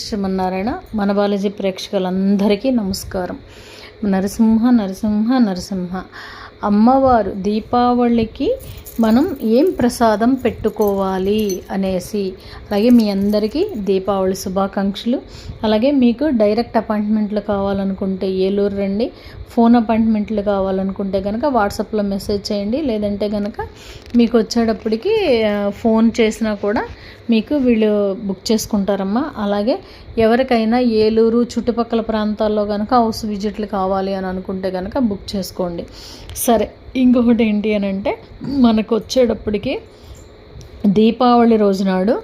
శ్రీమన్నారాయణ మన బాలాజీ ప్రేక్షకులందరికీ నమస్కారం. నరసింహ నరసింహ నరసింహ. అమ్మవారు దీపావళికి మనం ఏం ప్రసాదం పెట్టుకోవాలి అనేసి అలాగే మీ అందరికీ దీపావళి శుభాకాంక్షలు. అలాగే మీకు డైరెక్ట్ అపాయింట్మెంట్లు కావాలనుకుంటే ఏలూరు రండి ఫోన్ అపాయింట్మెంట్లు కావాలనుకుంటే కనుక వాట్సాప్లో మెసేజ్ చేయండి. లేదంటే కనుక మీకు వచ్చేటప్పటికి ఫోన్ చేసినా కూడా మీకు వీళ్ళు బుక్ చేసుకుంటారమ్మా. అలాగే ఎవరికైనా ఏలూరు చుట్టుపక్కల ప్రాంతాల్లో కనుక హౌస్ విజిట్లు కావాలి అని అనుకుంటే కనుక బుక్ చేసుకోండి. సరే ఇంకొకటి ఏంటి అని అంటే మనకు వచ్చేటప్పటికి దీపావళి రోజు నాడు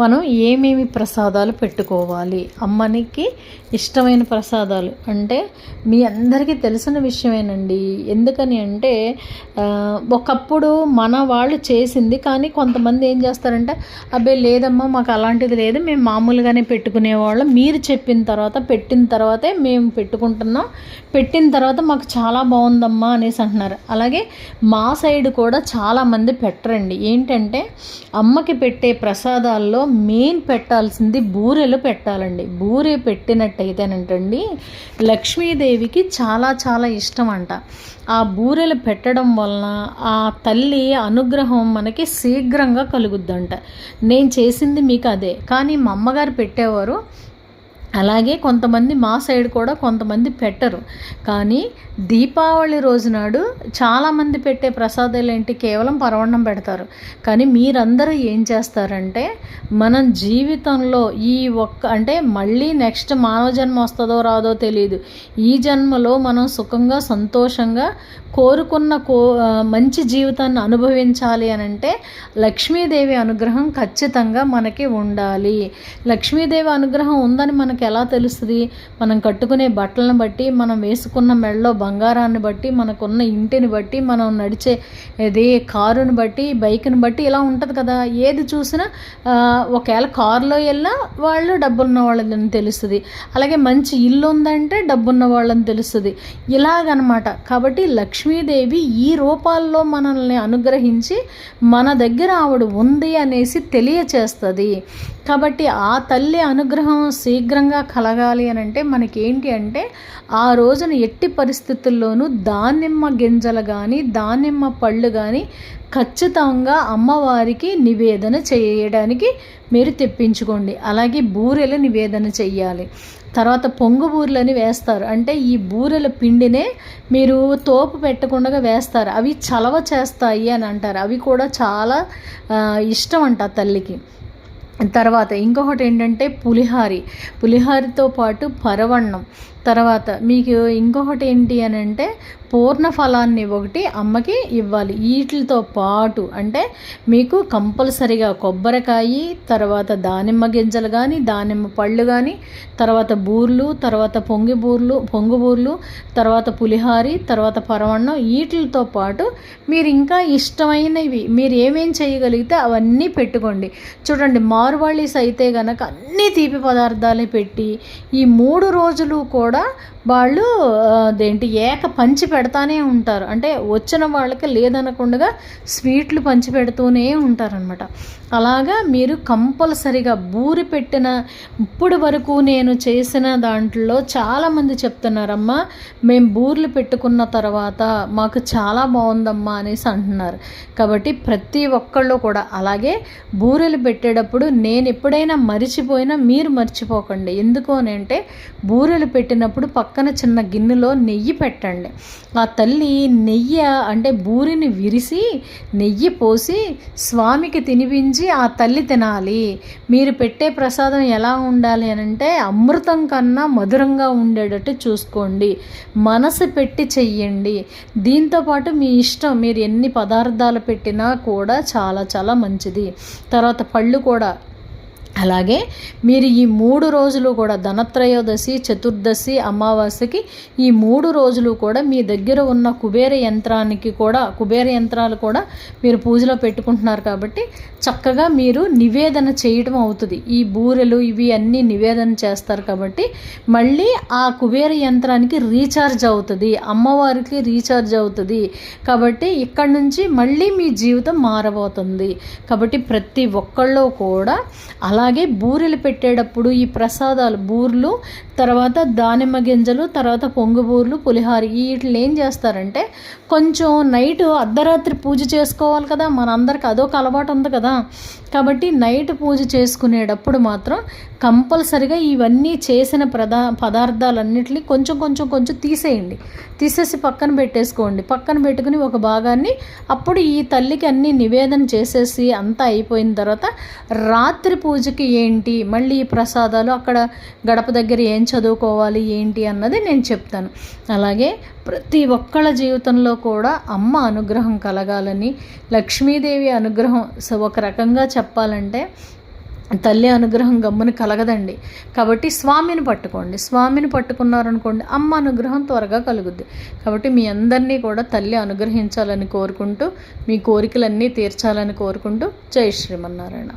మనం ఏమేమి ప్రసాదాలు పెట్టుకోవాలి? అమ్మనికి ఇష్టమైన ప్రసాదాలు. అంటే మీ అందరికీ తెలిసిన విషయమేనండి. ఎందుకని అంటే ఒకప్పుడు మన వాళ్ళు చేసింది కానీ కొంతమంది ఏం చేస్తారంటే అబ్బే లేదమ్మా మాకు అలాంటిది లేదు మేము మామూలుగానే పెట్టుకునేవాళ్ళం. మీరు చెప్పిన తర్వాత పెట్టిన తర్వాతే మేము పెట్టుకుంటున్నాం. పెట్టిన తర్వాత మాకు చాలా బాగుందమ్మా అనేసి అంటున్నారు. అలాగే మా సైడ్ కూడా చాలామంది పెట్టరండి. ఏంటంటే అమ్మకి పెట్టే ప్రసాదాల్లో మెయిన్ పెట్టాల్సింది బూరెలు పెట్టాలండి. బూరె పెట్టినట్టయితేనంటండి లక్ష్మీదేవికి చాలా చాలా ఇష్టం అంట ఆ బూరెలు పెట్టడం వలన ఆ తల్లి అనుగ్రహం మనకి శీఘ్రంగా కలుగుద్దంట. నేను చేసింది మీకు అదే. కానీ మా అమ్మగారు పెట్టేవారు అలాగే కొంతమంది మా సైడ్ కూడా కొంతమంది పెట్టరు. కానీ దీపావళి రోజు నాడు చాలామంది పెట్టే ప్రసాదాలు ఏంటి? కేవలం పరవణం పెడతారు. కానీ మీరందరూ ఏం చేస్తారంటే మనం జీవితంలో ఈ ఒక్క అంటే మళ్ళీ నెక్స్ట్ మానవ జన్మ వస్తుందో రాదో తెలియదు ఈ జన్మలో మనం సుఖంగా సంతోషంగా కోరుకున్న కో మంచి జీవితాన్ని అనుభవించాలి అని అంటే లక్ష్మీదేవి అనుగ్రహం ఖచ్చితంగా మనకి ఉండాలి. లక్ష్మీదేవి అనుగ్రహం ఉందని మనకి ఎలా తెలుస్తుంది? మనం కట్టుకునే బట్టలను బట్టి మనం వేసుకున్న మెడలో బంగారాన్ని బట్టి మనకున్న ఇంటిని బట్టి మనం నడిచే ఇది కారుని బట్టి బైక్ని బట్టి ఇలా ఉంటుంది కదా. ఏది చూసినా ఒకవేళ కారులో వెళ్ళినా వాళ్ళు డబ్బున్న వాళ్ళని తెలుస్తుంది. అలాగే మంచి ఇల్లు ఉందంటే డబ్బున్న వాళ్ళని తెలుస్తుంది. ఇలాగనమాట. కాబట్టి లక్ష్మీదేవి ఈ రూపాల్లో మనల్ని అనుగ్రహించి మన దగ్గర ఆవిడ ఉంది అనేసి తెలియచేస్తుంది. కాబట్టి ఆ తల్లి అనుగ్రహం శీఘ్రంగా కలగాలి అని అంటే మనకి ఏంటి అంటే ఆ రోజున ఎట్టి పరిస్థితుల్లోనూ దానిమ్మ గింజలు కానీ దానిమ్మ పళ్ళు కానీ ఖచ్చితంగా అమ్మవారికి నివేదన చేయడానికి మీరు తెప్పించుకోండి. అలాగే బూరెలు నివేదన చెయ్యాలి. తర్వాత పొంగు బూరెలని వేస్తారు. అంటే ఈ బూరెల పిండినే మీరు తోపు పెట్టకుండా వేస్తారు. అవి చలవ చేస్తాయి అని అంటారు. అవి కూడా చాలా ఇష్టం అంట తల్లికి. తర్వాత ఇంకొకటి ఏంటంటే పులిహారి. పులిహారితో పాటు పరవన్నం. తర్వాత మీకు ఇంకొకటి ఏంటి అని అంటే పూర్ణ ఫలాన్ని ఒకటి అమ్మకి ఇవ్వాలి. వీటితో పాటు అంటే మీకు కంపల్సరిగా కొబ్బరికాయ తర్వాత దానిమ్మ గింజలు కానీ దానిమ్మ పళ్ళు కానీ తర్వాత బూర్లు తర్వాత పొంగి బూర్లు పొంగు బూర్లు తర్వాత పులిహారి తర్వాత పరవన్నం వీటితో పాటు మీరు ఇంకా ఇష్టమైనవి మీరు ఏమేం చేయగలిగితే అవన్నీ పెట్టుకోండి. చూడండి మా మార్వాళీస్ అయితే గనక అన్ని తీపి పదార్థాలే పెట్టి ఈ మూడు రోజులు కూడా వాళ్ళు అదేంటి ఏక పంచి పెడతానే ఉంటారు. అంటే వచ్చిన వాళ్ళకి లేదనకుండా స్వీట్లు పంచి పెడుతూనే ఉంటారనమాట అలాగా మీరు కంపల్సరిగా బూరి పెట్టిన ఇప్పుడు వరకు నేను చేసిన దాంట్లో చాలామంది చెప్తున్నారమ్మా మేము బూర్లు పెట్టుకున్న తర్వాత మాకు చాలా బాగుందమ్మా అనేసి అంటున్నారు. కాబట్టి ప్రతి ఒక్కళ్ళు కూడా అలాగే బూరెలు పెట్టేటప్పుడు నేను ఎప్పుడైనా మర్చిపోయినా మీరు మర్చిపోకండి. ఎందుకు అని అంటే బూరెలు పెట్టినప్పుడు పక్కన చిన్న గిన్నెలో నెయ్యి పెట్టండి. ఆ తల్లి నెయ్యి అంటే బూరిని విరిసి నెయ్యి పోసి స్వామికి తినిపించి ఆ తల్లి తినాలి. మీరు పెట్టే ప్రసాదం ఎలా ఉండాలి అని అంటే అమృతం కన్నా మధురంగా ఉండేటట్టు చూసుకోండి. మనసు పెట్టి చెయ్యండి. దీంతోపాటు మీ ఇష్టం మీరు ఎన్ని పదార్థాలు పెట్టినా కూడా చాలా చాలా మంచిది. తర్వాత పళ్ళు కూడా అలాగే మీరు ఈ మూడు రోజులు కూడా ధనత్రయోదశి చతుర్దశి అమావాస్యకి ఈ మూడు రోజులు కూడా మీ దగ్గర ఉన్న కుబేర యంత్రానికి కూడా కుబేర యంత్రాలు కూడా మీరు పూజలో పెట్టుకుంటున్నారు కాబట్టి చక్కగా మీరు నివేదన చేయటం అవుతుంది. ఈ బూరెలు ఇవి అన్నీ నివేదన చేస్తారు కాబట్టి మళ్ళీ ఆ కుబేర యంత్రానికి రీఛార్జ్ అవుతుంది. అమ్మవారికి రీఛార్జ్ అవుతుంది. కాబట్టి ఇక్కడ నుంచి మళ్ళీ మీ జీవితం మారబోతుంది. కాబట్టి ప్రతి ఒక్కళ్ళు కూడా అలా అలాగే బూరెలు పెట్టేటప్పుడు ఈ ప్రసాదాలు బూర్లు తర్వాత దానిమ్మ గింజలు తర్వాత పొంగు బూర్లు పులిహార వీటిని ఏం చేస్తారంటే కొంచెం నైట్ అర్ధరాత్రి పూజ చేసుకోవాలి కదా మనందరికి అదొక అలవాటు ఉంది కదా. కాబట్టి నైట్ పూజ చేసుకునేటప్పుడు మాత్రం కంపల్సరిగా ఇవన్నీ చేసిన ప్రదా పదార్థాలన్నిటిని కొంచెం కొంచెం కొంచెం తీసేయండి. తీసేసి పక్కన పెట్టేసుకోండి. పక్కన పెట్టుకుని ఒక భాగాన్ని అప్పుడు ఈ తల్లికి అన్ని నివేదన చేసేసి అంతా అయిపోయిన తర్వాత రాత్రి పూజకి ఏంటి? మళ్ళీ ఈ ప్రసాదాలు అక్కడ గడప దగ్గర ఏం చదువుకోవాలి? ఏంటి? అన్నది నేను చెప్తాను. అలాగే ప్రతి ఒక్కళ్ళ జీవితంలో కూడా అమ్మ అనుగ్రహం కలగాలని లక్ష్మీదేవి అనుగ్రహం సో ఒక రకంగా చెప్పాలంటే తల్లి అనుగ్రహం గమ్మున కలగదండి. కాబట్టి స్వామిని పట్టుకోండి. స్వామిని పట్టుకున్నారనుకోండి అమ్మ అనుగ్రహం త్వరగా కలుగుద్ది. కాబట్టి మీ అందరినీ కూడా తల్లి అనుగ్రహించాలని కోరుకుంటూ మీ కోరికలన్నీ తీర్చాలని కోరుకుంటూ జై శ్రీమన్నారాయణ.